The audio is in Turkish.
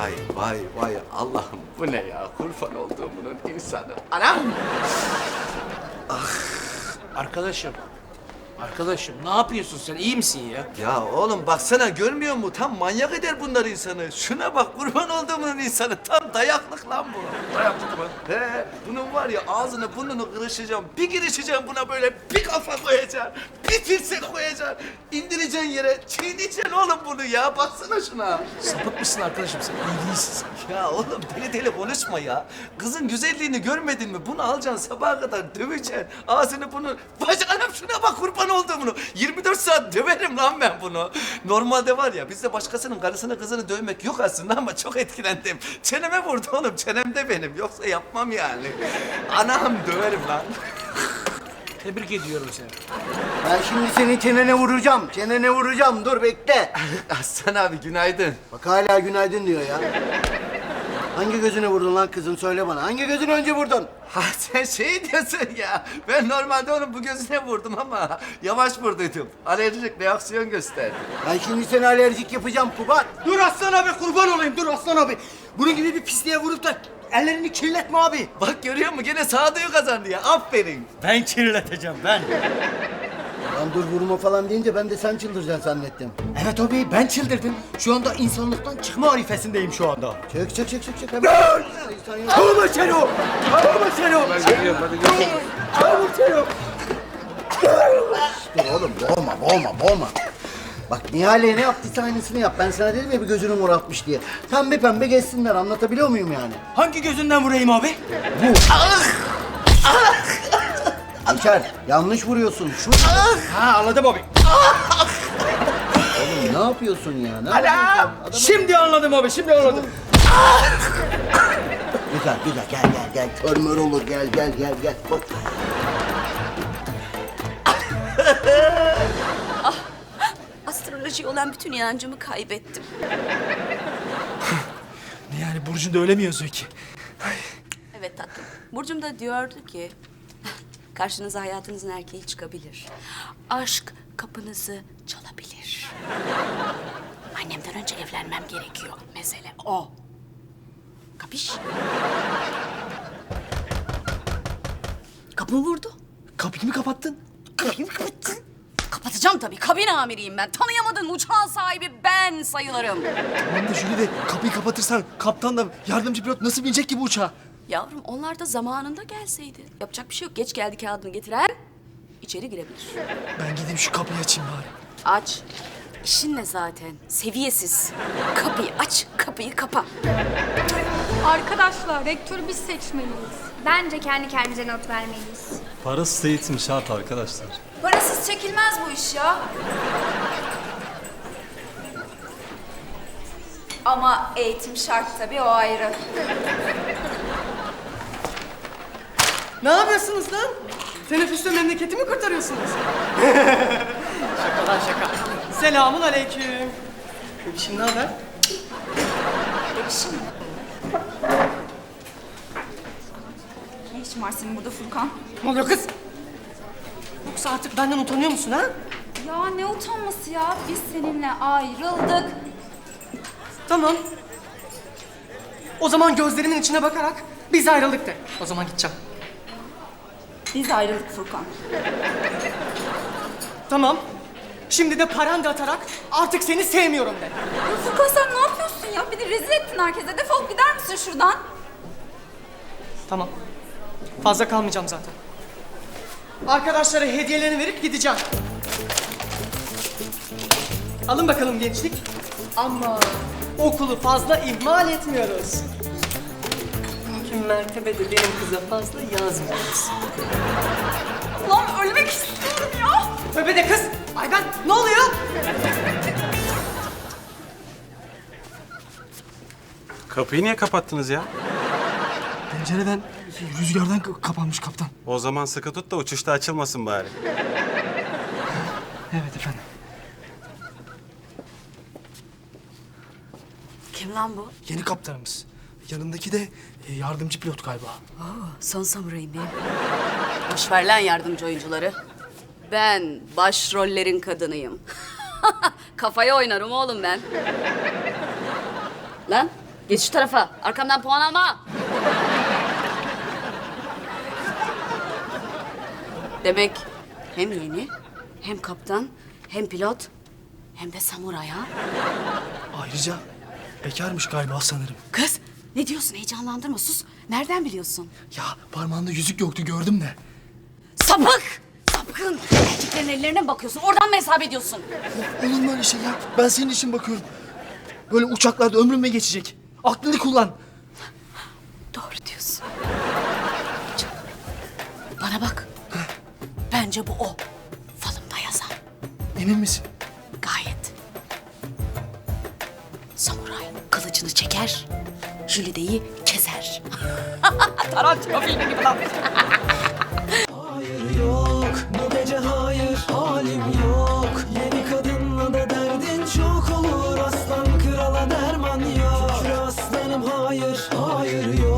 Vay vay vay Allah'ım bu ne ya? Kurban olduğumun insanı. Anam! Arkadaşım. Arkadaşım ne yapıyorsun sen? İyi misin ya? Ya oğlum baksana görmüyor musun? Tam manyak eder bunlar insanı. Şuna bak kurban olduğumun insanı. Tam dayaklık lan bu. Dayaklık mı? He, bunun var ya ağzını burnunu kırışacağım. Bir girişeceğim buna böyle bir kafa koyacaksın. Bir tirsek koyacaksın. İndireceksin yere. Çiğneyeceksin oğlum bunu ya. Baksana şuna. Sapık mısın arkadaşım sen? İyi değilsin sen. Ya oğlum deli deli konuşma ya. Kızın güzelliğini görmedin mi? Bunu alacaksın sabaha kadar döveceksin. Ağzını bunu... Bacağınım şuna bak kurban olduğumunu. 24 saat döverim lan ben bunu. Normalde var ya bizde başkasının karısını kızını dövmek yok aslında ama çok etkilendim. Çeneme vurdu oğlum. Çenemde benim. Yoksa yapmam yani. Anam döverim lan. Tebrik ediyorum seni. Ben şimdi senin çenene vuracağım. Çenene vuracağım. Dur bekle. Aslan abi günaydın. Bak hala günaydın diyor ya. Hangi gözüne vurdun lan kızım söyle bana. Hangi gözünü önce vurdun? Ha sen şey diyorsun ya. Ben normalde onun bu gözüne vurdum ama yavaş vurduydum. Alerjik reaksiyon gösterdi. Ben şimdi seni alerjik yapacağım Kubat. Dur Aslan abi kurban olayım dur Aslan abi. Bunun gibi bir pisliğe vurup da ellerini kirletme abi. Bak görüyor musun? Gene sağduyu kazandı ya. Aferin. Ben kirleteceğim ben. Lan dur vurma falan deyince ben de sen çıldıracaksın zannettim. Evet abi ben çıldırdım. Şu anda insanlıktan çıkma arifesindeyim şu anda. Çek çek çek çek çek. Hemen. İnsan yok. Kavurma seni o! Kavurma seni o! Kavurma seni o! Dur oğlum boğma boğma boğma. Bak Nihal'e ne yaptıysa aynısını yap. Ben sana dedim ya bir gözünü morartmış diye. Pembe pembe geçsinler anlatabiliyor muyum yani? Hangi gözünden vurayım abi? İlker yanlış vuruyorsun. Şu Ha anladım abi. Oğlum ne yapıyorsun ya? Ne yapıyorsun? Adam- Şimdi anladım abi şimdi anladım. Güzel güzel gel gel gel. Kör mör olur gel gel gel gel. Bak. Astrolojiye olan bütün inancımı kaybettim. Yani Burcu'nda öyle mi yazıyor ki? Evet tatlım. Burcum da diyordu ki... Karşınıza hayatınızın erkeği çıkabilir. Aşk kapınızı çalabilir. Annemden önce evlenmem gerekiyor. Mesele o. Kapış? Kapımı vurdu. Kapıyı mı kapattın? Kapıyı mı kapattın? Kapatacağım tabii. Kabin amiriyim ben. Tanıyamadın uçağın sahibi ben sayılırım. Tamam da Jüli de kapıyı kapatırsan kaptan da yardımcı pilot nasıl binecek ki bu uçağa? Yavrum onlar da zamanında gelseydi. Yapacak bir şey yok. Geç geldi kağıdını getiren içeri girebilir. Ben gideyim şu kapıyı açayım bari. Aç. İşin ne zaten? Seviyesiz. Kapıyı aç, kapıyı kapa. Arkadaşlar rektörü biz seçmeliyiz. Bence kendi kendimize not vermeliyiz. Parasız eğitim şart arkadaşlar. Parasız çekilmez bu iş ya. Ama eğitim şart tabii o ayrı. Ne yapıyorsunuz lan? Teneffüste memleketi mi kurtarıyorsunuz? şaka lan şaka. Selamun aleyküm. Bebişim ne haber? Bebişim mi? Ne işin var senin burada Furkan? Ne oluyor kız? Yoksa artık benden utanıyor musun ha? Ya ne utanması ya? Biz seninle ayrıldık. Tamam. O zaman gözlerimin içine bakarak biz ayrıldık de. O zaman gideceğim. Biz ayrıldık Furkan. Tamam. Şimdi de paran da atarak artık seni sevmiyorum de. Ya Furkan sen ne yapıyorsun ya? Bir de rezil ettin herkese. Defol gider misin şuradan? Tamam. Fazla kalmayacağım zaten. Arkadaşlara hediyelerini verip gideceğim. Alın bakalım gençlik. Ama okulu fazla ihmal etmiyoruz. Mümkün mertebe de benim kıza fazla yazmıyoruz. Lan ölmek istiyorum ya. Tövbe de kız! Ay ben ne oluyor? Kapıyı niye kapattınız ya? Pencereden rüzgardan kapanmış kaptan. O zaman sıkı tut da uçuşta açılmasın bari. Evet efendim. Kim lan bu? Yeni kaptanımız. Yanındaki de e, yardımcı pilot galiba. Son samurayım benim. Boş ver lan yardımcı oyuncuları. Ben başrollerin kadınıyım. Kafaya oynarım oğlum ben. lan Geç şu tarafa. Arkamdan puan alma. Demek hem yeni, hem kaptan, hem pilot, hem de samuray ha? Ayrıca bekarmış galiba sanırım. Kız, ne diyorsun? Heyecanlandırma, sus. Nereden biliyorsun? Ya parmağında yüzük yoktu gördüm de. Sapık! Sapkın! Erkeklerin ellerine mi bakıyorsun? Oradan mı hesap ediyorsun? Olur mu öyle şey ya? Ben senin için bakıyorum. Böyle uçaklarda ömrüme geçecek. Aklını kullan. Doğru diyorsun. Canım. Bana bak. Bence bu o. Falımda yazan. Emin misin? Gayet. Samuray kılıcını çeker, Jülide'yi keser. Tarantino filmi gibi lan. Hayır yok bu gece hayır halim yok Yeni kadınla da derdin çok olur Aslan krala derman yok Şükür aslanım hayır hayır yok